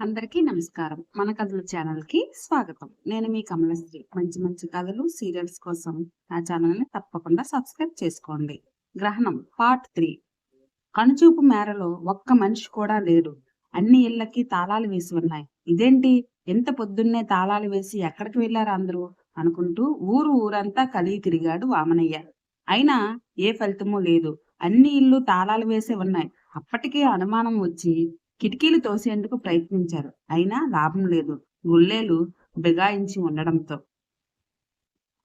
అందరికీ నమస్కారం. మన కథల ఛానల్కి స్వాగతం. నేను మీ కమలశ్రీ. మంచి మంచి కథలు సీరియల్స్ కోసం నా ఛానల్ని తప్పకుండా సబ్స్క్రైబ్ చేసుకోండి. గ్రహణం పార్ట్ త్రీ. కనుచూపు మేరలో ఒక్క మనిషి కూడా లేడు. అన్ని ఇళ్ళకి తాళాలు వేసి ఉన్నాయి. ఇదేంటి? ఎంత పొద్దున్నే తాళాలు వేసి ఎక్కడికి వెళ్ళారు అందరూ? అనుకుంటూ ఊరు ఊరంతా కలిగి తిరిగాడు వామనయ్య. అయినా ఏ ఫలితమూ లేదు. అన్ని ఇల్లు తాళాలు వేసే ఉన్నాయి. అప్పటికే అనుమానం వచ్చి కిటికీలు తోసేందుకు ప్రయత్నించారు. అయినా లాభం లేదు. గుల్లేలు బిగాయించి ఉండడంతో.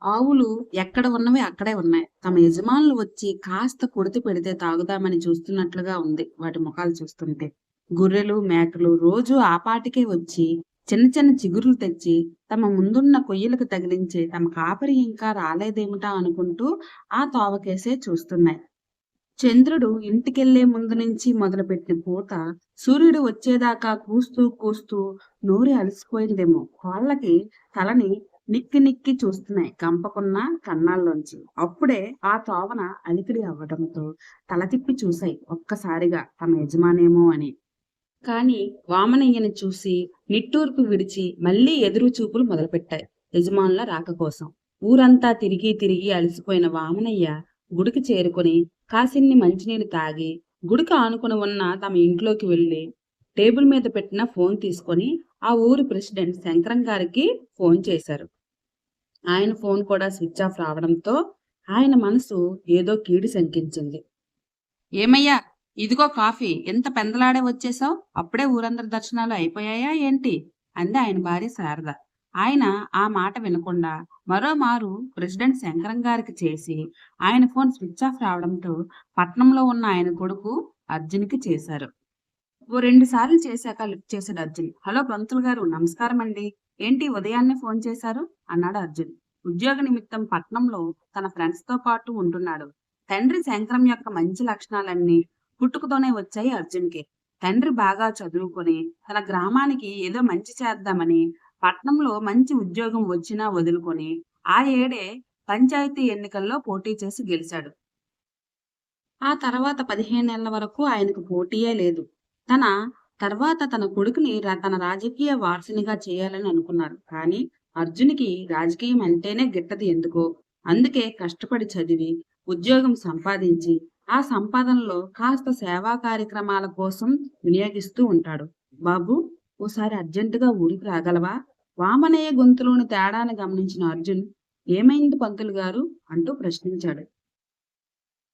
ఆవులు ఎక్కడ ఉన్నవి అక్కడే ఉన్నాయి. తమ యజమానులు వచ్చి కాస్త కొడితి పెడితే తాగుదామని చూస్తున్నట్లుగా ఉంది వాటి ముఖాలు చూస్తుంటే. గొర్రెలు మేకలు రోజు ఆపాటికే వచ్చి చిన్న చిన్న చిగురులు తెచ్చి తమ ముందున్న కొయ్యలకు తగిలించి తమ కాపరి ఇంకా రాలేదేమిటా అనుకుంటూ ఆ తోవకేసే చూస్తున్నాయి. చంద్రుడు ఇంటికెళ్ళే ముందు నుంచి మొదలుపెట్టిన పూత సూర్యుడు వచ్చేదాకా కూస్తూ కూస్తూ నూరి అలసిపోయిందేమో. కోళ్ళకి తలని నిక్కి నిక్కి చూస్తున్నాయి కంపకున్న కన్నాల్లోంచి. అప్పుడే ఆ తోవన అలికిడి అవ్వడంతో తల తిప్పి చూశాయి ఒక్కసారిగా తమ యజమానేమో అని. కాని వామనయ్యని చూసి నిట్టూర్పు విడిచి మళ్ళీ ఎదురు చూపులు మొదలుపెట్టాయి యజమానుల రాక కోసం. ఊరంతా తిరిగి తిరిగి అలసిపోయిన వామనయ్య గుడికి చేరుకుని కాసిన్ని మంచినీళ్ళు తాగి గుడికి ఆనుకుని ఉన్న తమ ఇంట్లోకి వెళ్ళి టేబుల్ మీద పెట్టిన ఫోన్ తీసుకొని ఆ ఊరి ప్రెసిడెంట్ శంకరం గారికి ఫోన్ చేశారు. ఆయన ఫోన్ కూడా స్విచ్ ఆఫ్ రావడంతో ఆయన మనసు ఏదో కీడు శంకించింది. ఏమయ్యా ఇదిగో కాఫీ ఎంత పెందలాడే వచ్చేసావు? అప్పుడే ఊరందరి దర్శనాలు అయిపోయాయా ఏంటి? అంది ఆయన భార్య శారద. ఆయన ఆ మాట వినకుండా మరోమారు ప్రెసిడెంట్ శంకరం గారికి చేసి ఆయన ఫోన్ స్విచ్ ఆఫ్ రావడంతో పట్నంలో ఉన్న ఆయన కొడుకు అర్జున్కి చేశారు. ఓ రెండు సార్లు చేశాక లిఫ్ట్ చేశాడు అర్జున్. హలో పంతులు గారు నమస్కారం అండి. ఏంటి ఉదయాన్నే ఫోన్ చేశారు? అన్నాడు అర్జున్. ఉద్యోగ నిమిత్తం పట్నంలో తన ఫ్రెండ్స్తో పాటు ఉంటున్నాడు. తండ్రి శంకరం యొక్క మంచి లక్షణాలన్నీ పుట్టుకతోనే వచ్చాయి అర్జున్కి. తండ్రి బాగా చదువుకొని తన గ్రామానికి ఏదో మంచి చేద్దామని పట్నంలో మంచి ఉద్యోగం వచ్చినా వదులుకొని ఆ ఏడే పంచాయతీ ఎన్నికల్లో పోటీ చేసి గెలిచాడు. ఆ తర్వాత పదిహేను నెలల వరకు ఆయనకు పోటీయే లేదు. తన తర్వాత తన కొడుకుని తన రాజకీయ వారసునిగా చేయాలని అనుకున్నారు కానీ అర్జున్కి రాజకీయం అంటేనే గిట్టది ఎందుకో? అందుకే కష్టపడి చదివి ఉద్యోగం సంపాదించి ఆ సంపాదనలో కాస్త సేవా కార్యక్రమాల కోసం వినియోగిస్తూ ఉంటాడు. బాబు ఓసారి అర్జెంటుగా ఊరికి రాగలవా? వామనయ్య గొంతులోని తేడాను గమనించిన అర్జున్ ఏమైంది పంతులు గారు? అంటూ ప్రశ్నించాడు.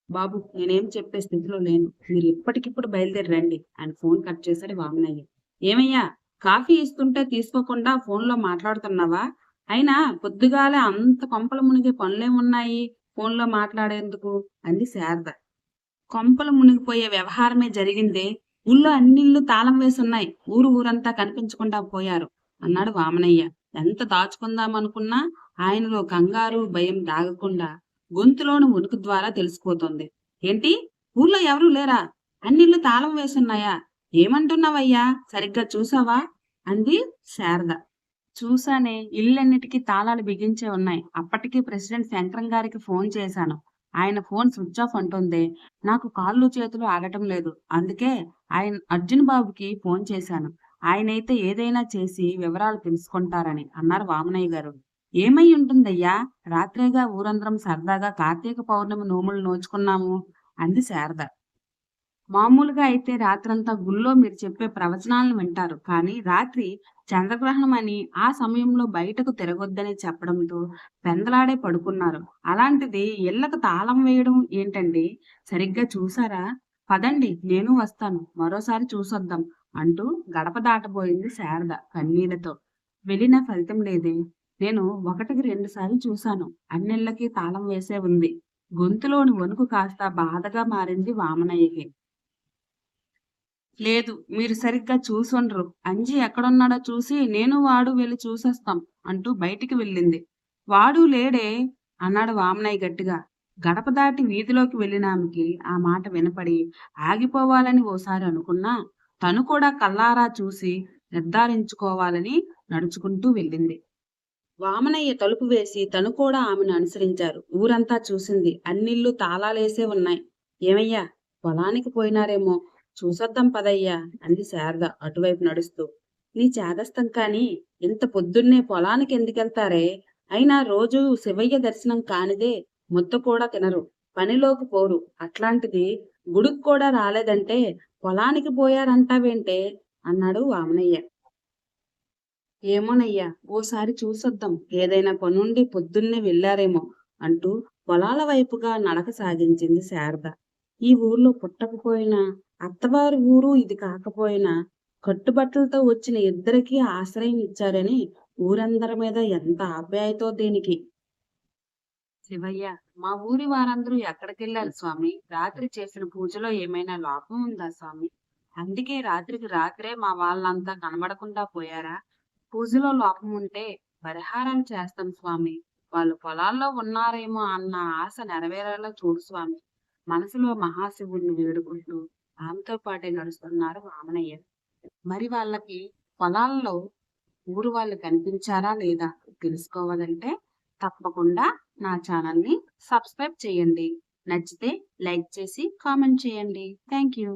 బాబు నేనేం చెప్పే స్థితిలో లేను. మీరు ఇప్పటికిప్పుడు బయలుదేరి రండి అని ఫోన్ కట్ చేశాడు వామనయ్య. ఏమయ్యా కాఫీ ఇస్తుంటే తీసుకోకుండా ఫోన్లో మాట్లాడుతున్నావా? అయినా పొద్దుగాలే అంత కొంపలు మునిగే పనులేమున్నాయి ఫోన్లో మాట్లాడేందుకు అంది శారద. కొంపలు మునిగిపోయే వ్యవహారమే జరిగిందే. ఊళ్ళో అన్నిళ్ళు తాళం వేసి ఉన్నాయి ఊరు ఊరంతా కనిపించకుండా పోయారు. అన్నాడు వామనయ్య. ఎంత దాచుకుందామనుకున్నా ఆయనలో కంగారు భయం దాగకుండా గొంతులోని ఉనికి ద్వారా తెలిసిపోతుంది. ఏంటి? ఊర్లో ఎవరూ లేరా? అన్నిళ్ళు తాళం వేసున్నాయా? ఏమంటున్నావయ్యా? సరిగ్గా చూసావా? అంది శారద. చూసానే ఇల్లన్నిటికీ తాళాలు బిగించే ఉన్నాయి. అప్పటికి ప్రెసిడెంట్ శంకరం గారికి ఫోన్ చేశాను. ఆయన ఫోన్ స్విచ్ ఆఫ్ అంటుంది. నాకు కాళ్ళు చేతులు ఆగటం లేదు. అందుకే ఆయన అర్జున్ బాబుకి ఫోన్ చేశాను. ఆయనైతే ఏదైనా చేసి వివరాలు తెలుసుకుంటారని అన్నారు వామనయ్య గారు. ఏమై ఉంటుందయ్యా? రాత్రేగా ఊరందరం సరదాగా కార్తీక పౌర్ణమి నోములు నోచుకున్నాము అంది శారద. మామూలుగా అయితే రాత్రంతా గుళ్ళో మీరు చెప్పే ప్రవచనాలను వింటారు కానీ రాత్రి చంద్రగ్రహణం అని ఆ సమయంలో బయటకు తిరగొద్దని చెప్పడంతో పెందలాడే పడుకున్నారు. అలాంటిది ఇళ్ళకు తాళం వేయడం ఏంటండి? సరిగ్గా చూసారా పదండి నేను వస్తాను. మరోసారి చూసొద్దాం. అంటూ గడప దాటబోయింది శారద కన్నీళ్ళతో. వెళ్ళిన ఫలితం లేదే. నేను ఒకటికి రెండుసార్లు చూశాను. అన్నిళ్ళకి తాళం వేసే ఉంది. గొంతులోని వణుకు కాస్త బాధగా మారింది వామనయ్యకి. లేదు మీరు సరిగ్గా చూసుండ్రు. అంజి ఎక్కడున్నాడో చూసి నేను వాడు వెళ్ళి చూసేస్తాం అంటూ బయటికి వెళ్ళింది. వాడు లేడే అన్నాడు వామనయ్య గట్టిగా. గడప దాటి వీధిలోకి వెళ్ళిన ఆమెకి ఆ మాట వినపడి ఆగిపోవాలని ఓసారి అనుకున్నా తను కూడా కల్లారా చూసి నిర్ధారించుకోవాలని నడుచుకుంటూ వెళ్ళింది. వామనయ్య తలుపు వేసి తను కూడా ఆమెను అనుసరించారు. ఊరంతా చూసింది. అన్నిళ్ళు తాళాలేసే ఉన్నాయి. ఏమయ్యా? పొలానికి పోయినారేమో. చూసొద్దాం పదయ్యా అంది శారద అటువైపు నడుస్తూ. నీ చేదస్తం కాని ఇంత పొద్దున్నే పొలానికి ఎందుకెళ్తారే? అయినా రోజు శివయ్య దర్శనం కానిదే ముద్ద కూడా తినరు. పనిలోకి పోరు. అట్లాంటిది గుడికి కూడా రాలేదంటే పొలానికి పోయారంటావేంటే? అన్నాడు వామనయ్య. ఏమోనయ్యా ఓసారి చూసొద్దాం. ఏదైనా పనుండి పొద్దున్నే వెళ్ళారేమో అంటూ పొలాల వైపుగా నడక సాగించింది శారద. ఈ ఊర్లో పుట్టకపోయినా అత్తవారి ఊరు ఇది కాకపోయినా కట్టుబట్టలతో వచ్చిన ఇద్దరికీ ఆశ్రయం ఇచ్చారని ఊరందరి మీద ఎంత ఆప్యాయతో దీనికి. శివయ్య మా ఊరి వారందరూ ఎక్కడికెళ్ళారు స్వామి? రాత్రి చేసిన పూజలో ఏమైనా లోపం ఉందా స్వామి? అందుకే రాత్రికి రాత్రే మా వాళ్ళంతా కనబడకుండా పోయారా? పూజలో లోపం ఉంటే పరిహారం చేస్తాం స్వామి. వాళ్ళు పొలాల్లో ఉన్నారేమో అన్న ఆశ నెరవేరేలా చూడు స్వామి. మనసులో మహాశివుడిని వేడుకుంటూ ఆమెతో పాటే నడుస్తున్నారు వామనయ్య మరి వాళ్ళకి పొలాల్లో ఊరు వాళ్ళు కనిపించారా లేదా తెలుసుకోవాలంటే తప్పకుండా నా ఛానల్ని సబ్స్క్రైబ్ చేయండి. నచ్చితే లైక్ చేసి కామెంట్ చేయండి. Thank you.